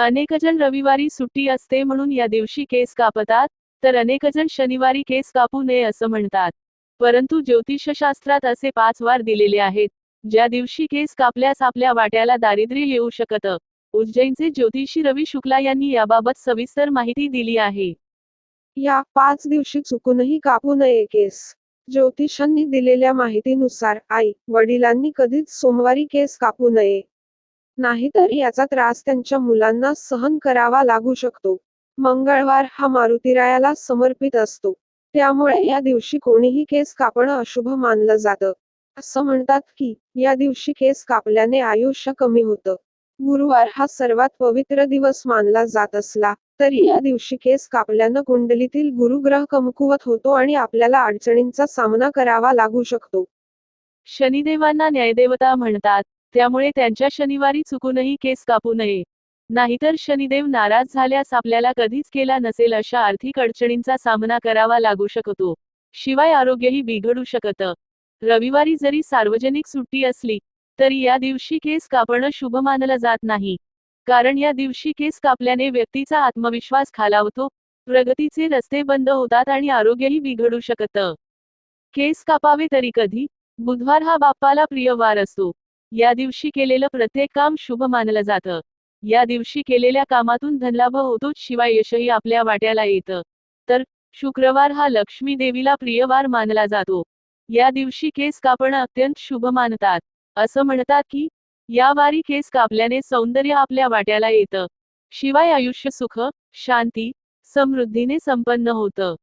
अनेकजण रविवारी सुट्टी असते म्हणून या दिवशी केस कापतात तर अनेकजण शनिवारी केस कापू नये असं म्हणतात. परंतु ज्योतिषशास्त्रात असे पाच वार दिलेले आहेत ज्या दिवशी केस कापल्यास आपल्या वाट्याला दारिद्र्य येऊ शकतं. उज्जैनचे ज्योतिषी रवी शुक्ला यांनी याबाबत सविस्तर माहिती दिली आहे. या पाच दिवशी चुकूनही कापू नये केस. ज्योतिषांनी दिलेल्या माहितीनुसार आई वडिलांनी कधीच सोमवारी केस कापू नये. नाहीतर याचा त्रास त्यांच्या मुलांना सहन करावा लागू शकतो. मंगळवार हा मारुतीरायाला समर्पित असतो. त्यामुळे या दिवशी कोणीही केस कापणं अशुभ मानलं जातं. असं म्हणतात की या दिवशी केस कापल्याने आयुष्य कमी होतं. गुरुवार हा सर्वात पवित्र दिवस मानला जात असला तरी या दिवशी केस कापल्यानं कुंडलीतील गुरुग्रह कमकुवत होतो आणि आपल्याला अडचणींचा सामना करावा लागू शकतो. शनिदेवांना न्यायदेवता म्हणतात त्यामुळे त्यांच्या शनिवारी चुकूनही केस कापू नये. नाहीतर शनिदेव नाराज झाल्यास आपल्याला कधीच केला नसेल अशा आर्थिक अडचणींचा सामना करावा लागू शकतो. शिवाय आरोग्यही बिघडू शकतं. रविवारी जरी सार्वजनिक सुट्टी असली तरी या दिवशी केस कापणं शुभ मानलं जात नाही. कारण या दिवशी केस कापल्याने व्यक्तीचा आत्मविश्वास खालावतो प्रगतीचे रस्ते बंद होतात आणि आरोग्यही बिघडू शकतं. केस कापावे तरी कधी? बुधवार हा बाप्पाला प्रिय वार असतो. या दिवशी केलेलं प्रत्येक काम शुभ मानलं जातं. या दिवशी केलेल्या कामातून धनलाभ होतोच शिवाय यशही आपल्या वाट्याला येतं. तर शुक्रवार हा लक्ष्मी देवीला प्रियवार मानला जातो. या दिवशी केस कापणं अत्यंत शुभ मानतात. असं म्हणतात की या वारी केस कापल्याने सौंदर्य आपल्या वाट्याला येतं. शिवाय आयुष्य सुख शांती समृद्धीने संपन्न होतं.